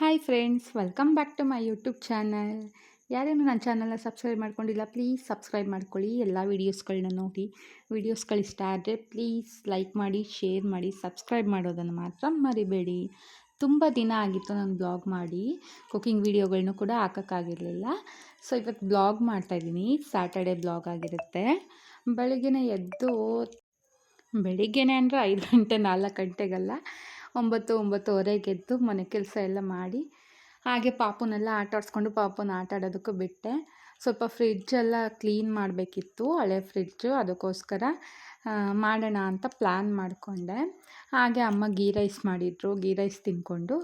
Hi friends welcome back to my YouTube channel ಯಾರೇನು ನನ್ನ ಚಾನಲ್ನ subscribe ಮಾಡ್ಕೊಂಡಿಲ್ಲ ಪ್ಲೀಸ್ ಸಬ್ಸ್ಕ್ರೈಬ್ ಮಾಡ್ಕೊಳ್ಳಿ. ಎಲ್ಲ ವೀಡಿಯೋಸ್ಗಳನ್ನ ನೋಡಿ. ವೀಡಿಯೋಸ್ಗಳು ಇಷ್ಟ ಆದರೆ ಪ್ಲೀಸ್ ಲೈಕ್ ಮಾಡಿ ಶೇರ್ ಮಾಡಿ ಸಬ್ಸ್ಕ್ರೈಬ್ ಮಾಡೋದನ್ನು ಮಾತ್ರ ಮರಿಬೇಡಿ. ತುಂಬ ದಿನ ಆಗಿತ್ತು ನಾನು ಬ್ಲಾಗ್ ಮಾಡಿ. ಕುಕ್ಕಿಂಗ್ ವೀಡಿಯೋಗಳನ್ನೂ ಕೂಡ ಹಾಕೋಕ್ಕಾಗಿರಲಿಲ್ಲ. ಸೊ ಇವತ್ತು ಬ್ಲಾಗ್ ಮಾಡ್ತಾಯಿದ್ದೀನಿ ಸ್ಯಾಟರ್ಡೇ ಬ್ಲಾಗ್ ಆಗಿರುತ್ತೆ. ಬೆಳಗ್ಗೆ ಎದ್ದು, ಬೆಳಿಗ್ಗೆನೇ ಅಂದರೆ ಐದು ಗಂಟೆ ನಾಲ್ಕು ಗಂಟೆಗೆಲ್ಲ. ಒಂಬತ್ತು ಒಂಬತ್ತುವರೆಗೆ ಎದ್ದು ಮನೆ ಕೆಲಸ ಎಲ್ಲ ಮಾಡಿ, ಹಾಗೆ ಪಾಪುನೆಲ್ಲ ಆಟ ಆಡಿಸ್ಕೊಂಡು ಪಾಪುನ ಆಟ ಆಡೋದಕ್ಕೂ ಬಿಟ್ಟೆ. ಸ್ವಲ್ಪ ಫ್ರಿಡ್ಜ್ ಎಲ್ಲ ಕ್ಲೀನ್ ಮಾಡಬೇಕಿತ್ತು, ಹಳೆ ಫ್ರಿಡ್ಜು ಅದಕ್ಕೋಸ್ಕರ ಮಾಡೋಣ ಅಂತ ಪ್ಲ್ಯಾನ್ ಮಾಡಿಕೊಂಡೆ. ಹಾಗೆ ಅಮ್ಮ ಗೀ ರೈಸ್ ಮಾಡಿದರು, ಗೀ ರೈಸ್ ತಿಂದ್ಕೊಂಡು.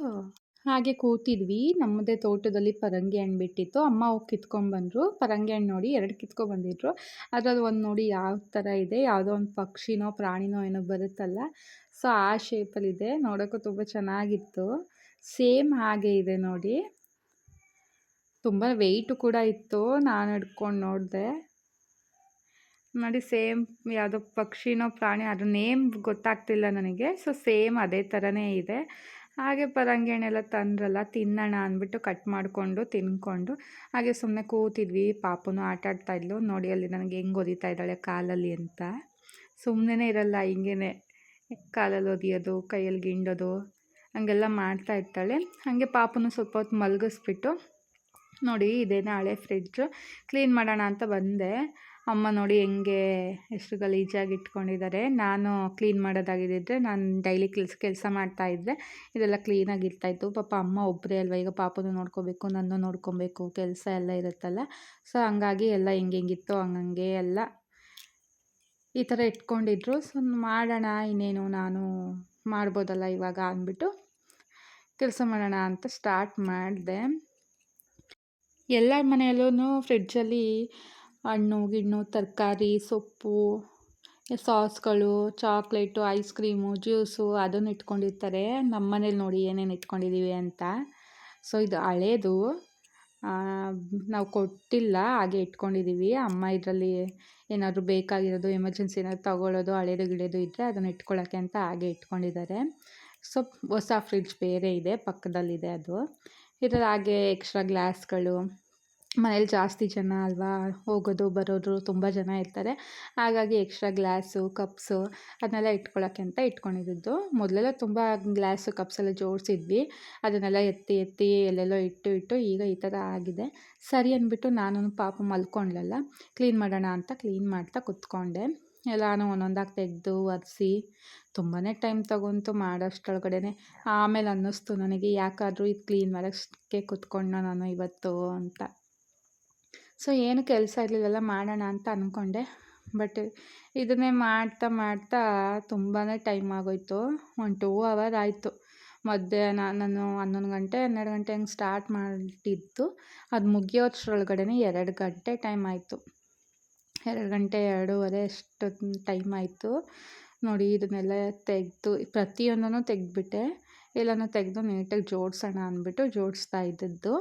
ಹಾಗೆ ಕೂತಿದ್ವಿ. ನಮ್ಮದೇ ತೋಟದಲ್ಲಿ ಪರಂಗಿ ಹಣ್ಣು ಬಿಟ್ಟಿತ್ತು. ಅಮ್ಮ ಹೋಗಿ ಕಿತ್ಕೊಂಡ್ಬಂದರು ಪರಂಗಿ ಹಣ್ಣು ನೋಡಿ ಎರಡು ಕಿತ್ಕೊಬಂದಿದ್ರು ಅದರಲ್ಲಿ ಒಂದು ನೋಡಿ ಯಾವ ಥರ ಇದೆ, ಯಾವುದೋ ಒಂದು ಪಕ್ಷಿನೋ, ಪ್ರಾಣಿನೋ ಏನೋ ಬರುತ್ತಲ್ಲ, ಸೊ ಆ ಶೇಪಲ್ಲಿದೆ ನೋಡೋಕ್ಕೂ ತುಂಬ ಚೆನ್ನಾಗಿತ್ತು. ಸೇಮ್ ಹಾಗೆ ಇದೆ ನೋಡಿ. ತುಂಬ ವೆಯ್ಟು ಕೂಡ ಇತ್ತು ನಾನು ಹಿಡ್ಕೊಂಡು ನೋಡಿದೆ. ನೋಡಿ ಸೇಮ್ ಯಾವುದೋ ಪಕ್ಷಿನೋ, ಪ್ರಾಣಿ, ಅದ್ರ ನೇಮ್ ಗೊತ್ತಾಗ್ತಿಲ್ಲ ನನಗೆ. ಸೊ ಸೇಮ್ ಅದೇ ಥರನೇ ಇದೆ. ಹಾಗೆ ಪರಂಗಿಹಣ್ಣೆಲ್ಲ ತಂದ್ರಲ್ಲ, ತಿನ್ನೋಣ ಅಂದ್ಬಿಟ್ಟು ಕಟ್ ಮಾಡಿಕೊಂಡು, ತಿನ್ಕೊಂಡು, ಹಾಗೆ ಸುಮ್ಮನೆ ಕೂತಿದ್ವಿ. ಪಾಪನು ಆಟ ಆಡ್ತಾಯಿದ್ಲು ನೋಡಿ ಅಲ್ಲಿ ನನಗೆ ಹೆಂಗೆ ಒದಿತಾ ಇದ್ದಾಳೆ ಕಾಲಲ್ಲಿ ಅಂತ. ಸುಮ್ಮನೆ ಇರಲ್ಲ ಹಿಂಗೇ ಕಾಲಲ್ಲಿ ಒದಿಯೋದು, ಕೈಯಲ್ಲಿ ಗಿಂಡೋದು, ಹಂಗೆಲ್ಲ ಮಾಡ್ತಾ ಇರ್ತಾಳೆ. ಹಾಗೆ ಪಾಪನು ಸ್ವಲ್ಪ ಹೊತ್ತು ಮಲಗಿಸ್ಬಿಟ್ಟು ನೋಡಿ ಇದೇನೆ ಹಳೆ ಫ್ರಿಡ್ಜು ಕ್ಲೀನ್ ಮಾಡೋಣ ಅಂತ ಬಂದೆ. ಅಮ್ಮ ನೋಡಿ ಹೆಂಗೆ ಎಷ್ಟು ಗಲೀಜಾಗಿ ಇಟ್ಕೊಂಡಿದ್ದಾರೆ. ನಾನು ಕ್ಲೀನ್ ಮಾಡೋದಾಗಿದ್ದರೆ ನಾನು ಡೈಲಿ ಕೆಲಸ ಕೆಲಸ ಮಾಡ್ತಾಯಿದ್ದೆ ಇದೆಲ್ಲ ಕ್ಲೀನಾಗಿ ಇರ್ತಾಯಿತ್ತು ಪಾಪ ಅಮ್ಮ ಒಬ್ಬರೇ ಅಲ್ವ? ಈಗ ಪಾಪನೂ ನೋಡ್ಕೋಬೇಕು, ನನ್ನೂ ನೋಡ್ಕೊಬೇಕು. ಕೆಲಸ ಎಲ್ಲ ಇರುತ್ತಲ್ಲ. ಸೊ ಹಂಗಾಗಿ ಎಲ್ಲ ಹೆಂಗೆ ಹೆಂಗಿತ್ತು, ಹಂಗಂಗೆ ಎಲ್ಲ. ಈ ಥರ ಇಟ್ಕೊಂಡಿದ್ರು. ಸೊ ಮಾಡೋಣ, ಇನ್ನೇನು ನಾನು ಮಾಡ್ಬೋದಲ್ಲ ಇವಾಗ ಅಂದ್ಬಿಟ್ಟು ಕೆಲಸ ಮಾಡೋಣ ಅಂತ ಸ್ಟಾರ್ಟ್ ಮಾಡಿದೆ. ಎಲ್ಲರ ಮನೆಯಲ್ಲೂ ಫ್ರಿಡ್ಜಲ್ಲಿ ಹಣ್ಣು, ಗಿಣ್ಣು, ತರಕಾರಿ, ಸೊಪ್ಪು, ಸಾಸ್ಗಳು ಚಾಕ್ಲೇಟು ಐಸ್ ಕ್ರೀಮು ಜ್ಯೂಸು ಅದನ್ನು ಇಟ್ಕೊಂಡಿರ್ತಾರೆ. ನಮ್ಮ ಮನೇಲಿ ನೋಡಿ ಏನೇನು ಇಟ್ಕೊಂಡಿದ್ದೀವಿ ಅಂತ. ಸೊ ಇದು ಹಳೇದು. ನಾವು ಕೊಟ್ಟಿಲ್ಲ, ಹಾಗೆ ಇಟ್ಕೊಂಡಿದ್ದೀವಿ ಅಮ್ಮ ಇದರಲ್ಲಿ ಏನಾದರೂ ಬೇಕಾಗಿರೋದು ಎಮರ್ಜೆನ್ಸಿ ಏನಾದರೂ ತಗೊಳ್ಳೋದು ಹಳೇದು, ಗಿಳೆದು ಇದ್ದರೆ ಅದನ್ನು ಇಟ್ಕೊಳ್ಳೋಕ್ಕೆ ಅಂತ ಹಾಗೆ ಇಟ್ಕೊಂಡಿದ್ದಾರೆ. ಸೊ ಹೊಸ ಫ್ರಿಡ್ಜ್ ಬೇರೆ ಇದೆ, ಪಕ್ಕದಲ್ಲಿದೆ ಅದು. ಇದರಲ್ಲಿ ಹಾಗೆ ಎಕ್ಸ್ಟ್ರಾ ಗ್ಲಾಸ್ಗಳು ಮನೇಲಿ ಜಾಸ್ತಿ ಜನ ಅಲ್ವಾ, ಹೋಗೋದು, ಬರೋದು ತುಂಬ ಜನ ಇರ್ತಾರೆ. ಹಾಗಾಗಿ ಎಕ್ಸ್ಟ್ರಾ ಗ್ಲಾಸು ಕಪ್ಸು ಅದನ್ನೆಲ್ಲ ಇಟ್ಕೊಳ್ಳೋಕ್ಕೆ ಅಂತ ಇಟ್ಕೊಂಡಿದ್ದು ಮೊದಲೆಲ್ಲ ತುಂಬ ಗ್ಲಾಸು ಕಪ್ಸೆಲ್ಲ ಜೋಡಿಸಿದ್ವಿ. ಅದನ್ನೆಲ್ಲ ಎತ್ತಿ ಎತ್ತಿ ಎಲ್ಲೆಲ್ಲೋ ಇಟ್ಟು ಇಟ್ಟು ಈಗ ಈ ಥರ ಆಗಿದೆ. ಸರಿ ಅಂದ್ಬಿಟ್ಟು ನಾನು ಪಾಪ ಮಲ್ಕೊಂಡ್ಲಲ್ಲ ಕ್ಲೀನ್ ಮಾಡೋಣ ಅಂತ ಕ್ಲೀನ್ ಮಾಡ್ತಾ ಕುತ್ಕೊಂಡೆ. ಎಲ್ಲಾನು ಒಂದೊಂದಾಗಿ ತೆಗೆದು ಒರೆಸಿ ತುಂಬಾ ಟೈಮ್ ತಗೊಂತು ಮಾಡೋಷ್ಟೊಳಗಡೆ ಆಮೇಲೆ ಅನ್ನಿಸ್ತು ನನಗೆ ಯಾಕಾದರೂ ಇದು ಕ್ಲೀನ್ ಮಾಡೋಕ್ಕೆ ಕುತ್ಕೊಂಡ ನಾನು ಇವತ್ತು ಅಂತ. ಸೊ, ಏನು ಕೆಲಸ ಇರಲಿಲ್ಲ ಮಾಡೋಣ ಅಂತ ಅಂದ್ಕೊಂಡೆ ಬಟ್ ಇದನ್ನೇ ಮಾಡ್ತಾ ಮಾಡ್ತಾ ತುಂಬಾ ಟೈಮ್ ಆಗೋಯಿತು. ಒಂದು ಟೂ ಅವರ್ ಆಯಿತು. ಮಧ್ಯಾಹ್ನ ನಾನು ಹನ್ನೊಂದು ಗಂಟೆ, ಹನ್ನೆರಡು ಗಂಟೆ ಹಂಗೆ ಸ್ಟಾರ್ಟ್ ಮಾಡಿದ್ದು ಅದು ಮುಗಿಯೋಷ್ಟರೊಳಗಡೆ ಎರಡು ಗಂಟೆ ಟೈಮ್ ಆಯಿತು. ಎರಡು ಗಂಟೆ, ಎರಡೂವರೆ ಅಷ್ಟು ಟೈಮ್ ಆಯಿತು. ನೋಡಿ, ಇದನ್ನೆಲ್ಲ ತೆಗೆದು ಪ್ರತಿಯೊಂದನ್ನು ತೆಗೆದ್ಬಿಟ್ಟೆ. ಎಲ್ಲನೂ ತೆಗೆದು ನೀಟಾಗಿ ಜೋಡಿಸೋಣ ಅಂದ್ಬಿಟ್ಟು ಜೋಡಿಸ್ತಾ ಇದ್ದದ್ದು.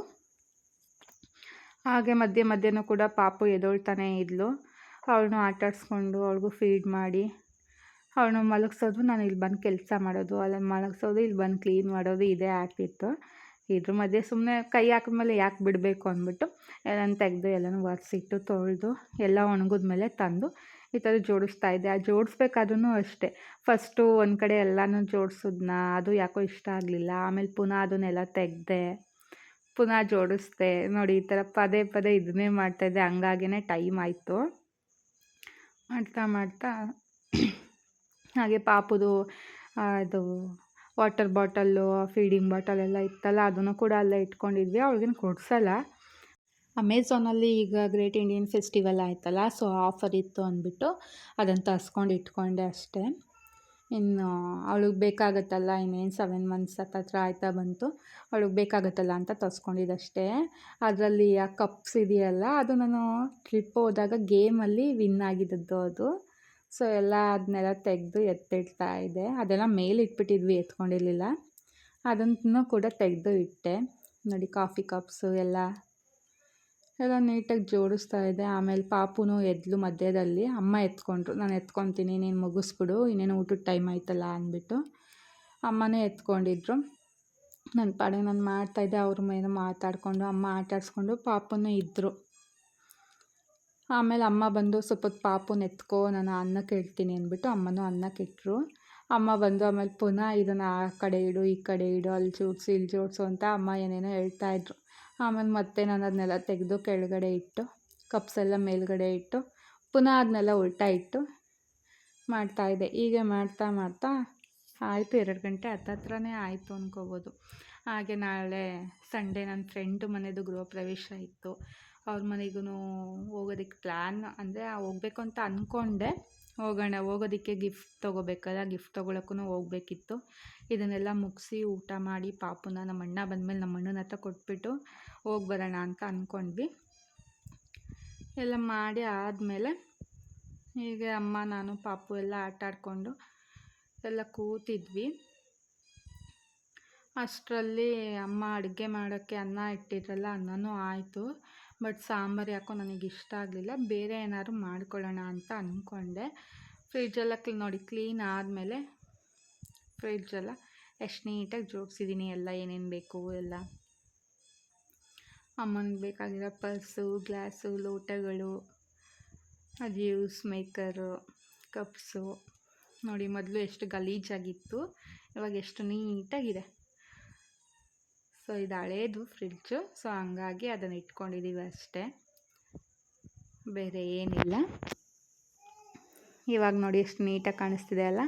ಹಾಗೆ ಮಧ್ಯೆ ಮಧ್ಯೆನೂ ಕೂಡ ಪಾಪು ಎದೊಳ್ತಾನೆ ಇದ್ಲು. ಅವಳನ್ನು ಆಟಾಡಿಸ್ಕೊಂಡು ಅವ್ಳಿಗೂ ಫೀಡ್ ಮಾಡಿ. ಅವಳನ್ನು ಮಲಗಿಸೋದು ನಾನು ಇಲ್ಲಿ ಬಂದು ಕೆಲಸ ಮಾಡೋದು. ಅಲ್ಲಿ ಮಲಗಿಸೋದು, ಇಲ್ಲಿ ಬಂದು ಕ್ಲೀನ್ ಮಾಡೋದು, ಇದೇ ಆಗ್ತಿತ್ತು ಇದ್ರ ಮಧ್ಯೆ ಸುಮ್ಮನೆ ಕೈ ಹಾಕಿದ್ಮೇಲೆ ಯಾಕೆ ಬಿಡಬೇಕು ಅಂದ್ಬಿಟ್ಟು, ಎಲ್ಲನೂ ತೆಗೆದು, ಎಲ್ಲನೂ ಒರೆಸಿಟ್ಟು, ತೊಳೆದು, ಎಲ್ಲ ಒಣಗಿದ್ಮೇಲೆ ತಂದು ಈ ಥರ ಜೋಡಿಸ್ತಾ ಇದ್ದೆ. ಆ ಜೋಡಿಸ್ಬೇಕಾದ್ರೂ ಅಷ್ಟೇ. ಫಸ್ಟು ಒಂದು ಕಡೆ ಎಲ್ಲನೂ ಜೋಡಿಸಿದ್ನ, ಅದು ಯಾಕೋ ಇಷ್ಟ ಆಗಲಿಲ್ಲ. ಆಮೇಲೆ ಪುನಃ ಅದನ್ನೆಲ್ಲ ತೆಗೆದೆ, ಪುನಃ ಜೋಡಿಸ್ದೆ. ನೋಡಿ, ಈ ಥರ ಪದೇ ಪದೇ ಇದನ್ನೇ ಮಾಡ್ತಾಯಿದ್ದೆ ಹಂಗಾಗಿನೇ ಟೈಮ್ ಆಯಿತು. ಮಾಡ್ತಾ ಮಾಡ್ತಾ, ಹಾಗೆ ಪಾಪುದು ಇದು ವಾಟರ್ ಬಾಟಲ್ಲು, ಫೀಡಿಂಗ್ ಬಾಟಲ್ ಎಲ್ಲ ಇತ್ತಲ್ಲ, ಅದನ್ನು ಕೂಡ ಅಲ್ಲೇ ಇಟ್ಕೊಂಡಿದ್ವಿ. ಅವ್ಳಿಗೇನು ಕೊಡ್ಸಲ್ಲ. ಅಮೆಝಾನಲ್ಲಿ ಈಗ ಗ್ರೇಟ್ ಇಂಡಿಯನ್ ಫೆಸ್ಟಿವಲ್ ಆಯ್ತಲ್ಲ, ಸೊ ಆಫರ್ ಇತ್ತು ಅಂದ್ಬಿಟ್ಟು ಅದನ್ನು ತರ್ಸ್ಕೊಂಡು ಇಟ್ಕೊಂಡೆ ಅಷ್ಟೇ. ಇನ್ನು ಅವಳಿಗೆ ಬೇಕಾಗುತ್ತಲ್ಲ, ಇನ್ನೇನು ಸೆವೆನ್ ಮಂತ್ಸ್ ಹತ್ತತ್ರ ಆಯ್ತಾ ಬಂತು, ಅವಳಿಗೆ ಬೇಕಾಗುತ್ತಲ್ಲ ಅಂತ ತರಿಸ್ಕೊಂಡಿದ್ದಷ್ಟೇ. ಅದರಲ್ಲಿ ಆ ಕಪ್ಸ್ ಇದೆಯಲ್ಲ, ಅದು ನಾನು ಟ್ರಿಪ್ ಹೋದಾಗ ಗೇಮಲ್ಲಿ ವಿನ್ ಆಗಿದ್ದದ್ದು ಅದು. ಸೊ ಎಲ್ಲ ಅದನ್ನೆಲ್ಲ ತೆಗೆದು ಎತ್ತಿಡ್ತಾ ಇದೆ ಅದೆಲ್ಲ ಮೇಲೆ ಇಟ್ಬಿಟ್ಟಿದ್ವಿ ಎತ್ಕೊಂಡಿರಲಿಲ್ಲ. ಅದನ್ನು ಕೂಡ ತೆಗೆದು ಇಟ್ಟೆ. ನೋಡಿ, ಕಾಫಿ ಕಪ್ಸು ಎಲ್ಲ ಎಲ್ಲ ನೀಟಾಗಿ ಜೋಡಿಸ್ತಾ ಇದ್ದೆ. ಆಮೇಲೆ ಪಾಪುನೂ ಎದ್ಲು ಮಧ್ಯದಲ್ಲಿ. ಅಮ್ಮ ಎತ್ಕೊಂಡ್ರು. ನಾನು ಎತ್ಕೊತೀನಿ, ನೀನು ಮುಗಿಸ್ಬಿಡು. ಇನ್ನೇನು ಊಟದ ಟೈಮ್ ಆಯ್ತಲ್ಲ, ಅಂದ್ಬಿಟ್ಟು ಅಮ್ಮನೇ ಎತ್ಕೊಂಡಿದ್ರು. ನನ್ನ ಪಾಡಿಗೆ ನಾನು ಮಾಡ್ತಾಯಿದ್ದೆ ಅವ್ರ ಮೇಲೆ ಮಾತಾಡಿಕೊಂಡು, ಅಮ್ಮ ಆಟಾಡಿಸ್ಕೊಂಡು ಪಾಪನೂ ಇದ್ದರು ಆಮೇಲೆ ಅಮ್ಮ ಬಂದು ಸ್ವಲ್ಪ ಹೊತ್ತು ಪಾಪುನ ಎತ್ಕೋ ನಾನು ಅನ್ನಕ್ಕೆ ಇಡ್ತೀನಿ ಅಂದ್ಬಿಟ್ಟು ಅಮ್ಮನೂ ಅನ್ನಕ್ಕೆ ಇಟ್ಟರು ಅಮ್ಮ ಬಂದು ಆಮೇಲೆ ಪುನಃ ಇದನ್ನು ಆ ಕಡೆ ಇಡು, ಈ ಕಡೆ ಇಡು, ಅಲ್ಲಿ ಜೋಡಿಸು, ಇಲ್ಲಿ ಜೋಡಿಸು ಅಂತ ಅಮ್ಮ ಏನೇನೋ ಹೇಳ್ತಾಯಿದ್ರು ಆಮೇಲೆ ಮತ್ತೆ ನಾನು ಅದನ್ನೆಲ್ಲ ತೆಗೆದು ಕೆಳಗಡೆ ಇಟ್ಟು ಕಪ್ಸ್ ಎಲ್ಲ ಮೇಲ್ಗಡೆ ಇಟ್ಟು, ಪುನಃ ಅದನ್ನೆಲ್ಲ ಉಲ್ಟಾ ಇಟ್ಟು ಮಾಡ್ತಾಯಿದ್ದೆ ಹೀಗೆ ಮಾಡ್ತಾ ಮಾಡ್ತಾ ಆಯಿತು, ಎರಡು ಗಂಟೆ ಹತ್ತತ್ರನೇ ಆಯಿತು ಅಂದ್ಕೋಬೋದು ಹಾಗೆ ನಾಳೆ ಸಂಡೇ ನನ್ನ ಫ್ರೆಂಡು ಮನೆಯದು ಗೃಹ ಪ್ರವೇಶ ಇತ್ತು. ಅವ್ರ ಮನೆಗೂ ಹೋಗೋದಕ್ಕೆ ಪ್ಲ್ಯಾನ್ ಅಂದರೆ ಹೋಗ್ಬೇಕು ಅಂತ ಅಂದ್ಕೊಂಡೆ ಹೋಗೋಣ, ಹೋಗೋದಕ್ಕೆ ಗಿಫ್ಟ್ ತೊಗೋಬೇಕಲ್ಲ ಗಿಫ್ಟ್ ತೊಗೊಳಕ್ಕೂ ಹೋಗ್ಬೇಕಿತ್ತು. ಇದನ್ನೆಲ್ಲ ಮುಗಿಸಿ ಊಟ ಮಾಡಿ ಪಾಪುನ ನಮ್ಮ ಅಣ್ಣ ಬಂದಮೇಲೆ ನಮ್ಮ ಅಣ್ಣನ ಹತ್ರ ಕೊಟ್ಬಿಟ್ಟು ಹೋಗಿ ಬರೋಣ ಅಂತ ಅಂದ್ಕೊಂಡ್ವಿ ಎಲ್ಲ ಮಾಡಿ ಆದಮೇಲೆ ಹೀಗೆ ಅಮ್ಮ, ನಾನು, ಪಾಪು ಎಲ್ಲ ಆಟ ಆಡಿಕೊಂಡು ಎಲ್ಲ ಕೂತಿದ್ವಿ. ಅಷ್ಟರಲ್ಲಿ ಅಮ್ಮ ಅಡುಗೆ ಮಾಡೋಕ್ಕೆ ಅನ್ನ ಇಟ್ಟಿದ್ರಲ್ಲ, ಅನ್ನನೂ ಆಯಿತು. ಬಟ್ ಸಾಂಬಾರು ಯಾಕೋ ನನಗೆ ಇಷ್ಟ ಆಗಲಿಲ್ಲ. ಬೇರೆ ಏನಾದ್ರು ಮಾಡ್ಕೊಳ್ಳೋಣ ಅಂತ ಅಂದ್ಕೊಂಡೆ ಫ್ರಿಜ್ಜೆಲ್ಲ ಕ್ಲೀನ್ ನೋಡಿ ಕ್ಲೀನ್ ಆದಮೇಲೆ ಫ್ರಿಜ್ಜೆಲ್ಲ ಎಷ್ಟು ನೀಟಾಗಿ ಜೋಡಿಸಿದ್ದೀನಿ ಎಲ್ಲ ಏನೇನು ಬೇಕು, ಎಲ್ಲ. ಅಮ್ಮನಿಗೆ ಬೇಕಾಗಿರೋ ಪರ್ಸು, ಗ್ಲಾಸು, ಲೋಟಗಳು ಜ್ಯೂಸ್ ಮೇಕರು, ಕಪ್ಸು. ನೋಡಿ, ಮೊದಲು ಎಷ್ಟು ಗಲೀಜಾಗಿತ್ತು, ಇವಾಗ ಎಷ್ಟು ನೀಟಾಗಿದೆ. ಸೊ ಇದು ಹಳೇದು ಫ್ರಿಡ್ಜು. ಸೊ, ಹಂಗಾಗಿ ಅದನ್ನು ಇಟ್ಕೊಂಡಿದ್ದೀವಿ ಅಷ್ಟೇ. ಬೇರೆ ಏನಿಲ್ಲ. ಇವಾಗ ನೋಡಿ ಎಷ್ಟು ನೀಟಾಗಿ ಕಾಣಿಸ್ತಿದೆ ಅಲ್ಲ?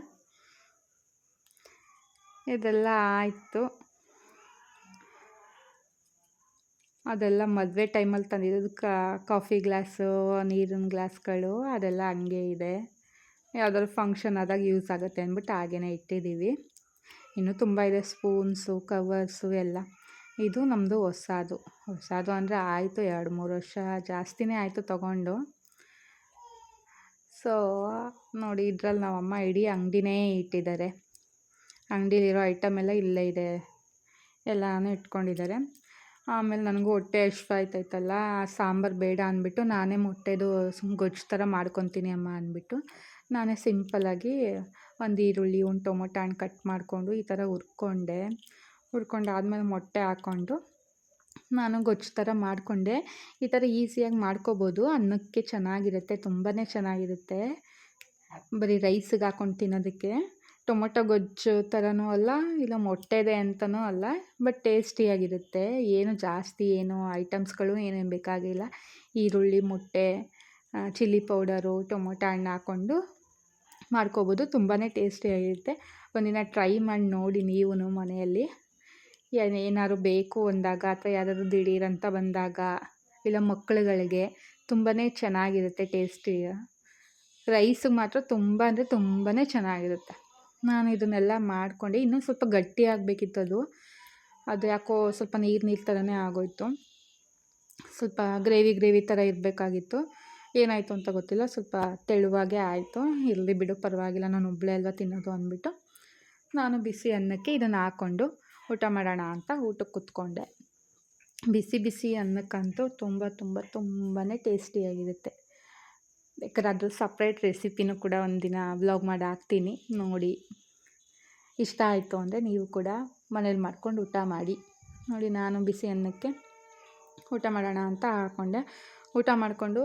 ಇದೆಲ್ಲ ಆಯಿತು. ಅದೆಲ್ಲ ಮದುವೆ ಟೈಮಲ್ಲಿ ತಂದಿದ್ದು ಕಾಫಿ ಗ್ಲಾಸು, ನೀರಿನ ಗ್ಲಾಸ್ಗಳು, ಅದೆಲ್ಲ ಹಂಗೆ ಇದೆ. ಯಾವುದಾದ್ರು ಫಂಕ್ಷನ್ ಆದಾಗ ಯೂಸ್ ಆಗುತ್ತೆ ಅಂದ್ಬಿಟ್ಟು ಹಾಗೇ ಇಟ್ಟಿದ್ದೀವಿ ಇನ್ನೂ ತುಂಬ ಇದೆ ಸ್ಪೂನ್ಸು, ಕವರ್ಸು ಎಲ್ಲ. ಇದು ನಮ್ಮದು ಹೊಸದು. ಹೊಸದು ಅಂದರೆ ಆಯಿತು ಎರಡು ಮೂರು ವರ್ಷ ಜಾಸ್ತಿನೇ ಆಯಿತು ತಗೊಂಡು. ಸೊ ನೋಡಿ ಇದ್ರಲ್ಲಿ ನಮ್ಮಮ್ಮ ಇಡೀ ಅಂಗಡಿನೇ ಇಟ್ಟಿದ್ದಾರೆ. ಅಂಗಡಿಲಿರೋ ಐಟಮ್ ಎಲ್ಲ ಇಲ್ಲೇ ಇದೆ. ಎಲ್ಲನೂ ಇಟ್ಕೊಂಡಿದ್ದಾರೆ. ಆಮೇಲೆ ನನಗೂ ಹೊಟ್ಟೆ ಹಶ್ವಾಯ್ತೈತಲ್ಲ ಸಾಂಬಾರು ಬೇಡ ಅಂದ್ಬಿಟ್ಟು ನಾನೇ ಮೊಟ್ಟೆದು ಗೊಜ್ಜು ಥರ ಮಾಡ್ಕೊತೀನಿ ಅಮ್ಮ ಅಂದ್ಬಿಟ್ಟು ನಾನೇ ಸಿಂಪಲ್ಲಾಗಿ ಒಂದು ಈರುಳ್ಳಿ ಒಂದು ಟೊಮೊಟೊ ಹಣ್ಣು ಕಟ್ ಮಾಡಿಕೊಂಡು ಈ ಥರ ಹುರ್ಕೊಂಡೆ. ಹುರ್ಕೊಂಡು ಆದಮೇಲೆ ಮೊಟ್ಟೆ ಹಾಕ್ಕೊಂಡು ನಾನು ಗೊಜ್ಜು ಥರ ಮಾಡಿಕೊಂಡೆ. ಈ ಥರ ಈಸಿಯಾಗಿ ಮಾಡ್ಕೋಬೋದು. ಅನ್ನಕ್ಕೆ ಚೆನ್ನಾಗಿರುತ್ತೆ ತುಂಬಾ ಚೆನ್ನಾಗಿರುತ್ತೆ. ಬರೀ ರೈಸಿಗೆ ಹಾಕ್ಕೊಂಡು ತಿನ್ನೋದಕ್ಕೆ. ಟೊಮೊಟೊ ಗೊಜ್ಜು ಥರನೂ ಅಲ್ಲ, ಇಲ್ಲ ಮೊಟ್ಟೆದೆ ಅಂತನೂ ಅಲ್ಲ, ಬಟ್ ಟೇಸ್ಟಿಯಾಗಿರುತ್ತೆ. ಏನು ಜಾಸ್ತಿ ಏನು ಐಟಮ್ಸ್ಗಳು ಏನೇನು ಬೇಕಾಗಿಲ್ಲ. ಈರುಳ್ಳಿ, ಮೊಟ್ಟೆ ಚಿಲ್ಲಿ ಪೌಡರು, ಟೊಮೊಟೊ ಹಣ್ಣು ಹಾಕ್ಕೊಂಡು ಮಾಡ್ಕೋಬೋದು. ತುಂಬಾ ಟೇಸ್ಟಿಯಾಗಿರುತ್ತೆ. ಒಂದಿನ ಟ್ರೈ ಮಾಡಿ ನೋಡಿ ನೀವು ಮನೆಯಲ್ಲಿ. ಏನಾದ್ರು ಬೇಕು ಅಂದಾಗ ಅಥವಾ ಯಾರಾದರೂ ದಿಢೀರ್ ಅಂತ ಬಂದಾಗ ಇಲ್ಲ ಮಕ್ಕಳುಗಳಿಗೆ ತುಂಬಾ ಚೆನ್ನಾಗಿರುತ್ತೆ ಟೇಸ್ಟಿ ರೈಸು ಮಾತ್ರ ತುಂಬ ಅಂದರೆ ತುಂಬಾ ಚೆನ್ನಾಗಿರುತ್ತೆ. ನಾನು ಇದನ್ನೆಲ್ಲ ಮಾಡಿಕೊಂಡೆ. ಇನ್ನೂ ಸ್ವಲ್ಪ ಗಟ್ಟಿ ಆಗಬೇಕಿತ್ತು ಅದು. ಅದು ಯಾಕೋ ಸ್ವಲ್ಪ ನೀರು ನೀರು ಥರನೇ ಆಗೋಯಿತು. ಸ್ವಲ್ಪ ಗ್ರೇವಿ ಗ್ರೇವಿ ಥರ ಇರಬೇಕಾಗಿತ್ತು. ಏನಾಯಿತು ಅಂತ ಗೊತ್ತಿಲ್ಲ. ಸ್ವಲ್ಪ ತೆಳುವಾಗೆ ಆಯಿತು. ಇರಲಿ ಬಿಡು, ಪರವಾಗಿಲ್ಲ. ನಾನು ಒಬ್ಬಳೇ ಅಲ್ವಾ ತಿನ್ನೋದು ಅಂದ್ಬಿಟ್ಟು ನಾನು ಬಿಸಿ ಅನ್ನಕ್ಕೆ ಇದನ್ನು ಹಾಕ್ಕೊಂಡು ಊಟ ಮಾಡೋಣ ಅಂತ ಊಟಕ್ಕೆ ಕೂತ್ಕೊಂಡೆ. ಬಿಸಿ ಬಿಸಿ ಅನ್ನಕ್ಕಂತೂ ತುಂಬ ತುಂಬ ತುಂಬಾ ಟೇಸ್ಟಿಯಾಗಿರುತ್ತೆ ಬೇಕಾದ್ರೆ ಅದ್ರ ಸಪ್ರೇಟ್ ರೆಸಿಪಿನೂ ಕೂಡ ಒಂದಿನ ವ್ಲಾಗ್ ಮಾಡಿ ಹಾಕ್ತೀನಿ. ನೋಡಿ, ಇಷ್ಟ ಆಯಿತು ಅಂದರೆ ನೀವು ಕೂಡ ಮನೇಲಿ ಮಾಡ್ಕೊಂಡು ಊಟ ಮಾಡಿ. ನೋಡಿ, ನಾನು ಬಿಸಿ ಅನ್ನಕ್ಕೆ ಊಟ ಮಾಡೋಣ ಅಂತ ಹಾಕ್ಕೊಂಡೆ ಊಟ ಮಾಡಿಕೊಂಡು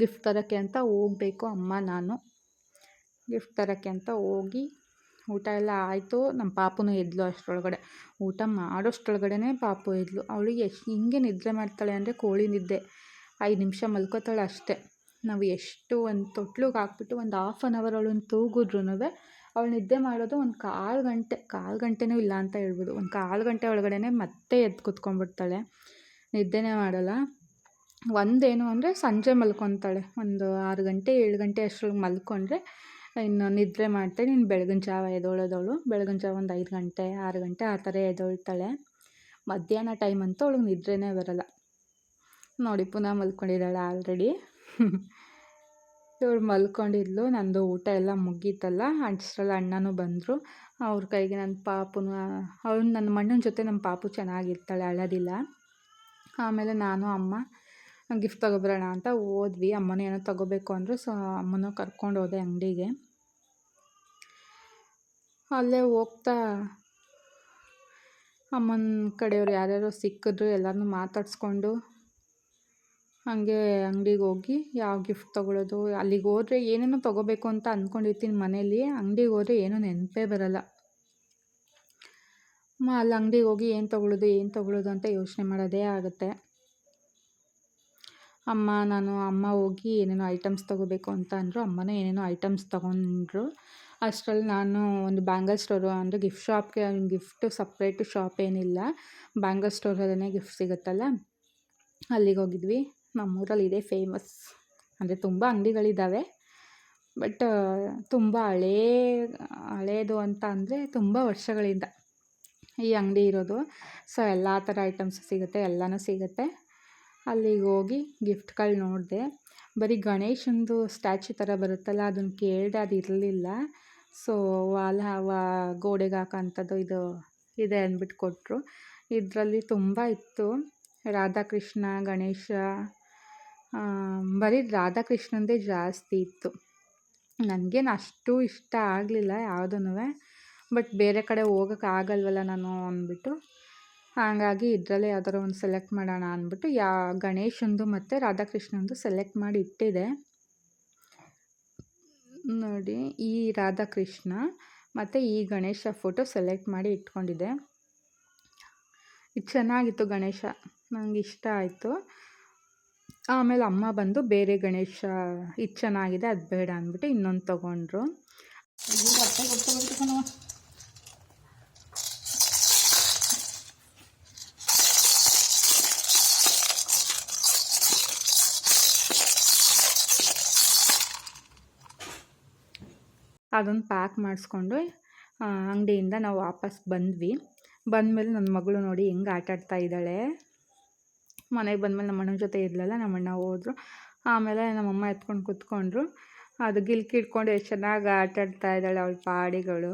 ಗಿಫ್ಟ್ ತರೋಕ್ಕೆ ಅಂತ ಹೋಗಬೇಕು ಅಮ್ಮ ನಾನು. ಗಿಫ್ಟ್ ತರೋಕ್ಕೆ ಅಂತ ಹೋಗಿ ಊಟ ಎಲ್ಲ ಆಯಿತು ನಮ್ಮ ಪಾಪುನು ಎದ್ಲು ಅಷ್ಟರೊಳಗಡೆ. ಊಟ ಮಾಡೋಷ್ಟ್ರೊಳಗಡೆ ಪಾಪು ಎದ್ಲು. ಅವಳಿಗೆ ಎಷ್ಟು ಹಿಂಗೆ ನಿದ್ರೆ ಮಾಡ್ತಾಳೆ ಅಂದರೆ ಕೋಳಿ ನಿದ್ದೆ. ಐದು ನಿಮಿಷ ಮಲ್ಕೋತಾಳೆ ಅಷ್ಟೇ. ನಾವು ಎಷ್ಟು ಒಂದು ತೊಟ್ಲಿಗೆ ಹಾಕ್ಬಿಟ್ಟು ಒಂದು ಹಾಫ್ ಆನ್ ಅವರ್ ಅವಳನ್ನು ತೂಗಿದ್ರೂ ಅವಳು ನಿದ್ದೆ ಮಾಡೋದು ಒಂದು ಕಾಲು ಗಂಟೆ, ಕಾಲು ಗಂಟೆನೂ ಇಲ್ಲ ಅಂತ ಹೇಳ್ಬೋದು. ಒಂದು ಕಾಲು ಗಂಟೆ ಒಳಗಡೆ ಮತ್ತೆ ಎದ್ದು ಕುತ್ಕೊಂಡ್ಬಿಡ್ತಾಳೆ. ನಿದ್ದೆನೇ ಮಾಡಲ್ಲ. ಒಂದೇನು ಅಂದರೆ ಸಂಜೆ ಮಲ್ಕೊತಾಳೆ. ಒಂದು ಆರು ಗಂಟೆ, ಏಳು ಗಂಟೆ ಅಷ್ಟ್ರೊಳಗೆ ಮಲ್ಕೊಂಡ್ರೆ ಇನ್ನು ನಿದ್ರೆ ಮಾಡ್ತಾಳೆ ಇನ್ನು ಬೆಳಗಿನ ಜಾವ ಎದ್ದೊಳೋದವಳು ಬೆಳಗಿನ ಜಾವ ಒಂದು ಐದು ಗಂಟೆ, ಆರು ಗಂಟೆ ಆ ಥರ ಎದ್ದೋಳ್ತಾಳೆ ಮಧ್ಯಾಹ್ನ ಟೈಮ್ ಅಂತೂ ಅವಳಿಗೆ ನಿದ್ರೆನೇ ಬರಲ್ಲ. ನೋಡಿ, ಪುನಃ ಮಲ್ಕೊಂಡಿದ್ದಾಳೆ ಆಲ್ರೆಡಿ ಇವಳು ಮಲ್ಕೊಂಡಿದ್ಲು, ನಂದು ಊಟ ಎಲ್ಲ ಮುಗೀತಲ್ಲ ಅಷ್ಟರಲ್ಲಿ ಅಣ್ಣನೂ ಬಂದರು. ಅವ್ರ ಕೈಗೆ ನನ್ನ ಪಾಪುನ, ಅವಳು ನನ್ನ ಮಣ್ಣನ ಜೊತೆ ನಮ್ಮ ಪಾಪು ಚೆನ್ನಾಗಿರ್ತಾಳೆ, ಅಳೋದಿಲ್ಲ. ಆಮೇಲೆ ನಾನು, ಅಮ್ಮ ಗಿಫ್ಟ್ ತೊಗೊಬರೋಣ ಅಂತ ಹೋದ್ವಿ. ಅಮ್ಮನ ಏನೋ ತೊಗೋಬೇಕು ಅಂದರು ಸೊ ಅಮ್ಮನ ಕರ್ಕೊಂಡು ಹೋದೆ ಅಂಗಡಿಗೆ. ಅಲ್ಲೇ ಹೋಗ್ತಾ ಅಮ್ಮನ ಕಡೆಯವ್ರು ಯಾರ್ಯಾರು ಸಿಕ್ಕಿದ್ರು ಎಲ್ಲರನ್ನೂ ಮಾತಾಡಿಸ್ಕೊಂಡು ಹಾಗೆ ಅಂಗಡಿಗೆ ಹೋಗಿ ಯಾವ ಗಿಫ್ಟ್ ತೊಗೊಳೋದು, ಅಲ್ಲಿಗೆ ಹೋದರೆ ಏನೇನೋ ತೊಗೋಬೇಕು ಅಂತ ಅಂದ್ಕೊಂಡಿರ್ತೀನಿ ಮನೇಲಿ. ಅಂಗಡಿಗೆ ಹೋದರೆ ಏನೂ ನೆನಪೇ ಬರಲ್ಲ. ಅಲ್ಲಿ ಅಂಗಡಿಗೆ ಹೋಗಿ ಏನು ತೊಗೊಳೋದು ಏನು ತೊಗೊಳೋದು ಅಂತ ಯೋಚನೆ ಮಾಡೋದೇ ಆಗುತ್ತೆ. ಅಮ್ಮ, ನಾನು ಅಮ್ಮ ಹೋಗಿ ಏನೇನೋ ಐಟಮ್ಸ್ ತೊಗೋಬೇಕು ಅಂತ ಅಂದರು, ಅಮ್ಮನೂ ಏನೇನೋ ಐಟಮ್ಸ್ ತೊಗೊಂಡ್ರು. ಅಷ್ಟರಲ್ಲಿ ನಾನು ಒಂದು ಬ್ಯಾಂಗಲ್ ಸ್ಟೋರು ಅಂದರೆ ಗಿಫ್ಟ್ ಶಾಪ್ಗೆ ಗಿಫ್ಟು ಸಪ್ರೇಟು ಶಾಪ್ ಏನಿಲ್ಲ. ಬ್ಯಾಂಗಲ್ ಸ್ಟೋರಲ್ಲೇ ಗಿಫ್ಟ್ ಸಿಗುತ್ತಲ್ಲ? ಅಲ್ಲಿಗೆ ಹೋಗಿದ್ವಿ. ನಮ್ಮೂರಲ್ಲಿ ಇದೇ ಫೇಮಸ್ ಅಂದರೆ ತುಂಬ ಅಂಗಡಿಗಳಿದ್ದಾವೆ ಬಟ್ ತುಂಬ ಹಳೇ, ಹಳೇದು ಅಂತ ಅಂದರೆ ತುಂಬ ವರ್ಷಗಳಿಂದ ಈ ಅಂಗಡಿ ಇರೋದು. ಸೊ ಎಲ್ಲ ಥರ ಐಟಮ್ಸ್ ಸಿಗುತ್ತೆ, ಎಲ್ಲನೂ ಸಿಗುತ್ತೆ. ಅಲ್ಲಿಗೆ ಹೋಗಿ ಗಿಫ್ಟ್ಗಳು ನೋಡಿದೆ. ಬರೀ ಗಣೇಶಂದು ಸ್ಟ್ಯಾಚು ಥರ ಬರುತ್ತಲ್ಲ, ಅದನ್ನು ಕೇಳಿದೆ ಅದು ಇರಲಿಲ್ಲ. ಸೊ ವಾಲ್ ವಾ, ಗೋಡೆಗೆ ಹಾಕೋಂಥದ್ದು ಇದು, ಇದೆ ಅಂದ್ಬಿಟ್ಟು ಕೊಟ್ಟರು ಇದರಲ್ಲಿ ತುಂಬ ಇತ್ತು. ರಾಧಾಕೃಷ್ಣ, ಗಣೇಶ ಬರೀ ರಾಧಾಕೃಷ್ಣಂದೇ ಜಾಸ್ತಿ ಇತ್ತು. ನನಗೇನು ಅಷ್ಟು ಇಷ್ಟ ಆಗಲಿಲ್ಲ ಯಾವುದೂ ಬಟ್ ಬೇರೆ ಕಡೆ ಹೋಗೋಕ್ಕಾಗಲ್ವಲ್ಲ ನಾನು ಅಂದ್ಬಿಟ್ಟು ಹಾಗಾಗಿ ಇದರಲ್ಲೇ ಯಾವ್ದಾರು ಒಂದು ಸೆಲೆಕ್ಟ್ ಮಾಡೋಣ ಅಂದ್ಬಿಟ್ಟು ಯಾ, ಗಣೇಶಂದು ಮತ್ತು ರಾಧಾಕೃಷ್ಣಂದು ಸೆಲೆಕ್ಟ್ ಮಾಡಿ ಇಟ್ಟಿದೆ. ನೋಡಿ, ಈ ರಾಧಾಕೃಷ್ಣ ಮತ್ತು ಈ ಗಣೇಶ ಫೋಟೋ ಸೆಲೆಕ್ಟ್ ಮಾಡಿ ಇಟ್ಕೊಂಡಿದ್ದೆ ಇದು ಚೆನ್ನಾಗಿತ್ತು ಗಣೇಶ ನನಗೆ ಇಷ್ಟ ಆಯಿತು. ಆಮೇಲೆ ಅಮ್ಮ ಬಂದು ಬೇರೆ ಗಣೇಶ, ಇದು ಚೆನ್ನಾಗಿದೆ, ಅದು ಬೇಡ ಅಂದ್ಬಿಟ್ಟು ಇನ್ನೊಂದು ತೊಗೊಂಡ್ರು. ಅದೊಂದು ಪ್ಯಾಕ್ ಮಾಡಿಸ್ಕೊಂಡು ಅಂಗಡಿಯಿಂದ ನಾವು ವಾಪಸ್ ಬಂದ್ವಿ. ಬಂದಮೇಲೆ ನನ್ನ ಮಗಳು ನೋಡಿ ಹೆಂಗೆ ಆಟಾಡ್ತಾ ಇದ್ದಾಳೆ. ಮನೆಗೆ ಬಂದಮೇಲೆ ನಮ್ಮ ಅಣ್ಣನ ಜೊತೆ ಇರಲಿಲ್ಲ ನಮ್ಮ ಅಣ್ಣ ಹೋದ್ರು. ಆಮೇಲೆ ನಮ್ಮಮ್ಮ ಎತ್ಕೊಂಡು ಕೂತ್ಕೊಂಡ್ರು. ಅದು ಗಿಲ್ಕಿ ಇಟ್ಕೊಂಡು ಎಷ್ಟು ಚೆನ್ನಾಗಿ ಆಟಾಡ್ತಾ ಇದ್ದಾಳೆ ಅವಳ ಪಾಡಿಗಳು.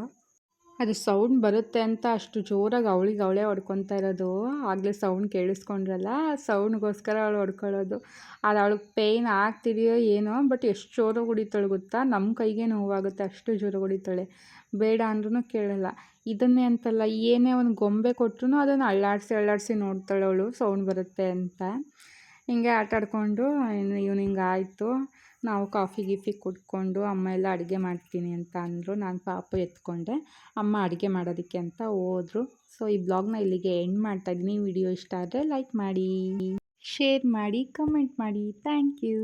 ಅದು ಸೌಂಡ್ ಬರುತ್ತೆ ಅಂತ ಅಷ್ಟು ಜೋರಾಗಿ ಅವಳಿಗೆ ಅವಳೇ ಹೊಡ್ಕೊತಾ ಇರೋದು. ಆಗಲೇ ಸೌಂಡ್ ಕೇಳಿಸ್ಕೊಂಡ್ರಲ್ಲ ಸೌಂಡ್ಗೋಸ್ಕರ ಅವಳು ಹೊಡ್ಕೊಳ್ಳೋದು. ಅದು ಅವಳಿಗೆ ಪೇಯ್ನ್ ಆಗ್ತಿದೆಯೋ ಏನೋ ಬಟ್ ಎಷ್ಟು ಜೋರು ಹೊಡಿತಾಳೆ ಗೊತ್ತಾ? ನಮ್ಮ ಕೈಗೆ ನೋವಾಗುತ್ತೆ, ಅಷ್ಟು ಜೋರು ಹೊಡಿತಾಳೆ. ಬೇಡ ಅಂದ್ರೂ ಕೇಳಲ್ಲ. ಇದನ್ನೇ ಅಂತಲ್ಲ, ಏನೇ ಒಂದು ಗೊಂಬೆ ಕೊಟ್ಟರು ಅದನ್ನು ಅಳ್ಳಾಡಿಸಿ ಅಳ್ಳಾಡಿಸಿ ನೋಡ್ತಾಳೆ ಅವಳು ಸೌಂಡ್ ಬರುತ್ತೆ ಅಂತ. ಹಿಂಗೆ ಆಟಾಡಿಕೊಂಡು ಈವ್ನಿಂಗ್ ಆಯಿತು. ನಾವು ಕಾಫಿ ಗೀಫಿ ಕುಡ್ಕೊಂಡು ಅಮ್ಮ ಎಲ್ಲ ಅಡುಗೆ ಮಾಡ್ತೀನಿ ಅಂತ ಅಂದರು. ನಾನು ಪಾಪು ಎತ್ಕೊಂಡೆ. ಅಮ್ಮ ಅಡುಗೆ ಮಾಡೋದಕ್ಕೆ ಅಂತ ಹೋದರು. ಸೊ ಈ ಬ್ಲಾಗ್ನ ಇಲ್ಲಿಗೆ ಎಂಡ್ ಮಾಡ್ತಾ ಇದ್ದೀನಿ. ವಿಡಿಯೋ ಇಷ್ಟ ಆದರೆ ಲೈಕ್ ಮಾಡಿ ಶೇರ್ ಮಾಡಿ ಕಮೆಂಟ್ ಮಾಡಿ. Thank you